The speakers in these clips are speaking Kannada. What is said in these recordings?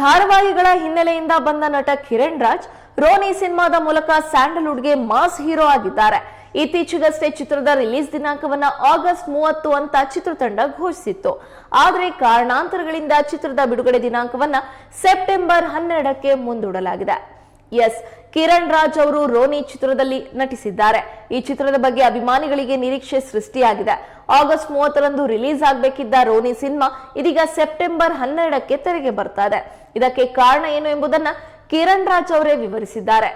ಧಾರಾವಾಹಿಗಳ ಹಿನ್ನೆಲೆಯಿಂದ ಬಂದ ನಟ ಕಿರಣ್ ರಾಜ್ ರೋನಿ ಸಿನಿಮಾದ ಮೂಲಕ ಸ್ಯಾಂಡಲ್ವುಡ್ಗೆ ಮಾಸ್ ಹೀರೋ ಆಗಿದ್ದಾರೆ. ಇತ್ತೀಚೆಗಷ್ಟೇ ಚಿತ್ರದ ರಿಲೀಸ್ ದಿನಾಂಕವನ್ನ ಆಗಸ್ಟ್ ಮೂವತ್ತು ಅಂತ ಚಿತ್ರತಂಡ ಘೋಷಿಸಿತ್ತು. ಆದರೆ ಕಾರಣಾಂತರಗಳಿಂದ ಚಿತ್ರದ ಬಿಡುಗಡೆ ದಿನಾಂಕವನ್ನ ಸೆಪ್ಟೆಂಬರ್ ಹನ್ನೆರಡಕ್ಕೆ ಮುಂದೂಡಲಾಗಿದೆ. ಎಸ್ ಕಿರಣ್ ರಾಜ್ ಅವರು ರೋನಿ ಚಿತ್ರದಲ್ಲಿ ನಟಿಸಿದ್ದಾರೆ. ಈ ಚಿತ್ರದ ಬಗ್ಗೆ ಅಭಿಮಾನಿಗಳಿಗೆ ನಿರೀಕ್ಷೆ ಸೃಷ್ಟಿಯಾಗಿದೆ. ಆಗಸ್ಟ್ ಮೂವತ್ತರಂದು ರಿಲೀಸ್ ಆಗಬೇಕಿದ್ದ ರೋನಿ ಸಿನಿಮಾ ಇದೀಗ ಸೆಪ್ಟೆಂಬರ್ ಹನ್ನೆರಡಕ್ಕೆ ತೆರೆಗೆ ಬರ್ತಾ ಇದೆ. ಇದಕ್ಕೆ ಕಾರಣ ಏನು ಎಂಬುದನ್ನ ಕಿರಣ್ ರಾಜ್ ಅವರೇ ವಿವರಿಸಿದ್ದಾರೆ.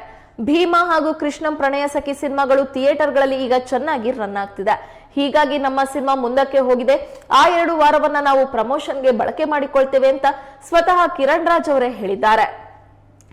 ಭೀಮಾ ಹಾಗೂ ಕೃಷ್ಣಂ ಪ್ರಣಯ ಸಖಿ ಸಿನಿಮಾಗಳು ಥಿಯೇಟರ್ಗಳಲ್ಲಿ ಈಗ ಚೆನ್ನಾಗಿ ರನ್ ಆಗ್ತಿದೆ. ಹೀಗಾಗಿ ನಮ್ಮ ಸಿನಿಮಾ ಮುಂದಕ್ಕೆ ಹೋಗಿದೆ. ಆ ಎರಡು ವಾರವನ್ನ ನಾವು ಪ್ರಮೋಷನ್ಗೆ ಬಳಕೆ ಮಾಡಿಕೊಳ್ತೇವೆ ಅಂತ ಸ್ವತಃ ಕಿರಣ್ ರಾಜ್ ಅವರೇ ಹೇಳಿದ್ದಾರೆ.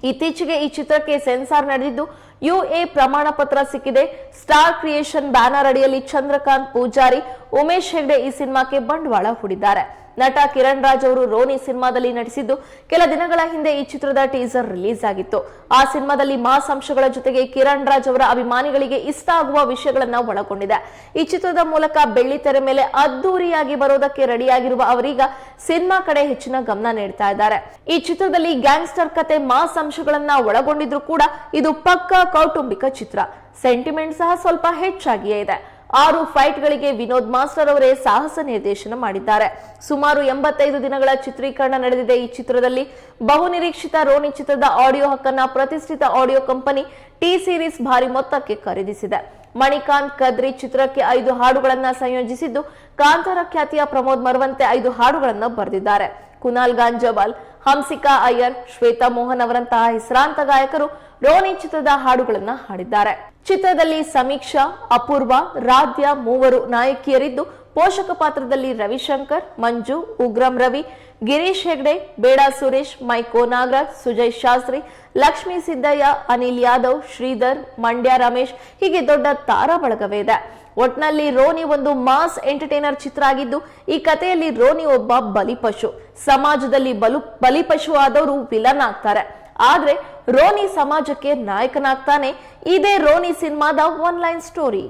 ಇತ್ತೀಚೆಗೆ ಈ ಚಿತ್ರಕ್ಕೆ ಸೆನ್ಸಾರ್ ನಡೆದಿದ್ದು, ಯು ಎ ಪ್ರಮಾಣ ಪತ್ರ ಸಿಕ್ಕಿದೆ. ಸ್ಟಾರ್ ಕ್ರಿಯೇಷನ್ ಬ್ಯಾನರ್ ಅಡಿಯಲ್ಲಿ ಚಂದ್ರಕಾಂತ್ ಪೂಜಾರಿ, ಉಮೇಶ್ ಹೆಗ್ಡೆ ಈ ಸಿನಿಮಾಕ್ಕೆ ಬಂಡವಾಳ ಹೂಡಿದ್ದಾರೆ. ನಟ ಕಿರಣ್ ರಾಜ್ ಅವರು ರೋನಿ ಸಿನಿಮಾದಲ್ಲಿ ನಟಿಸಿದ್ದು ಕೆಲ ದಿನಗಳ ಹಿಂದೆ ಈ ಚಿತ್ರದ ಟೀಸರ್ ರಿಲೀಸ್ ಆಗಿತ್ತು. ಆ ಸಿನಿಮಾದಲ್ಲಿ ಮಾಸ್ ಅಂಶಗಳ ಜೊತೆಗೆ ಕಿರಣ್ ರಾಜ್ ಅವರ ಅಭಿಮಾನಿಗಳಿಗೆ ಇಷ್ಟ ಆಗುವ ವಿಷಯಗಳನ್ನ ಒಳಗೊಂಡಿದೆ. ಈ ಚಿತ್ರದ ಮೂಲಕ ಬೆಳ್ಳಿ ತೆರೆ ಮೇಲೆ ಅದ್ದೂರಿಯಾಗಿ ಬರೋದಕ್ಕೆ ರೆಡಿಯಾಗಿರುವ ಅವರೀಗ ಸಿನಿಮಾ ಕಡೆ ಹೆಚ್ಚಿನ ಗಮನ ನೀಡ್ತಾ ಇದ್ದಾರೆ. ಈ ಚಿತ್ರದಲ್ಲಿ ಗ್ಯಾಂಗ್ಸ್ಟರ್ ಕತೆ ಮಾಸ್ ಅಂಶಗಳನ್ನ ಒಳಗೊಂಡಿದ್ರು ಕೂಡ ಇದು ಪಕ್ಕಾ ಕೌಟುಂಬಿಕ ಚಿತ್ರ. ಸೆಂಟಿಮೆಂಟ್ ಸಹ ಸ್ವಲ್ಪ ಹೆಚ್ಚಾಗಿಯೇ ಇದೆ. ಆರು ಫೈಟ್ಗಳಿಗೆ ವಿನೋದ್ ಮಾಸ್ಟರ್ ಅವರೇ ಸಾಹಸ ನಿರ್ದೇಶನ ಮಾಡಿದ್ದಾರೆ. ಸುಮಾರು ಎಂಬತ್ತೈದು ದಿನಗಳ ಚಿತ್ರೀಕರಣ ನಡೆದಿದೆ ಈ ಚಿತ್ರದಲ್ಲಿ. ಬಹುನಿರೀಕ್ಷಿತ ರೋನಿ ಚಿತ್ರದ ಆಡಿಯೋ ಹಕ್ಕನ್ನ ಪ್ರತಿಷ್ಠಿತ ಆಡಿಯೋ ಕಂಪನಿ ಟಿ ಸೀರೀಸ್ ಭಾರಿ ಮೊತ್ತಕ್ಕೆ ಖರೀದಿಸಿದೆ. ಮಣಿಕಾಂತ್ ಕದ್ರಿ ಚಿತ್ರಕ್ಕೆ ಐದು ಹಾಡುಗಳನ್ನು ಸಂಯೋಜಿಸಿದ್ದು, ಕಾಂತಾರ ಖ್ಯಾತಿಯ ಪ್ರಮೋದ್ ಮರವಂತೆ ಐದು ಹಾಡುಗಳನ್ನು ಬರೆದಿದ್ದಾರೆ. ಕುನಾಲ್ ಗಾಂಜವಾಲ್, ಹಂಸಿಕಾ ಅಯ್ಯರ್, ಶ್ವೇತಾ ಮೋಹನ್ ಅವರಂತಹ ಹೆಸರಾಂತ ಗಾಯಕರು ರೋನಿ ಚಿತ್ರದ ಹಾಡುಗಳನ್ನ ಹಾಡಿದ್ದಾರೆ. ಚಿತ್ರದಲ್ಲಿ ಸಮೀಕ್ಷಾ, ಅಪೂರ್ವ, ರಾಧ್ಯ ಮೂವರು ನಾಯಕಿಯರಿದ್ದು, ಪೋಷಕ ಪಾತ್ರದಲ್ಲಿ ರವಿಶಂಕರ್, ಮಂಜು, ಉಗ್ರಂ ರವಿ, ಗಿರೀಶ್ ಹೆಗ್ಡೆ, ಬೇಡಾ ಸುರೇಶ್, ಮೈಕೋ ನಾಗರಾಜ್, ಸುಜಯ್ ಶಾಸ್ತ್ರಿ ಲಕ್ಷ್ಮೀ ಸಿದ್ದಯ್ಯ, ಅನಿಲ್ ಯಾದವ್, ಶ್ರೀಧರ್, ಮಂಡ್ಯ ರಮೇಶ್, ಹೀಗೆ ದೊಡ್ಡ ತಾರಾ ಬಳಗವೇ ಇದೆ. ಒಟ್ನಲ್ಲಿ ರೋನಿ ಒಂದು ಮಾಸ್ ಎಂಟರ್ಟೈನರ್ ಚಿತ್ರ ಆಗಿದ್ದು, ಈ ಕಥೆಯಲ್ಲಿ ರೋನಿ ಒಬ್ಬ ಬಲಿಪಶು ಸಮಾಜದಲ್ಲಿ ಬಲು ಬಲಿಪಶು ಆದವರು ವಿಲನ್ ಆಗ್ತಾರೆ. ಆದ್ರೆ ರೋನಿ ಸಮಾಜಕ್ಕೆ ನಾಯಕನಾಗ್ತಾನೆ. ಇದೇ ರೋನಿ ಸಿನಿಮಾದ ಒನ್ ಲೈನ್ ಸ್ಟೋರಿ.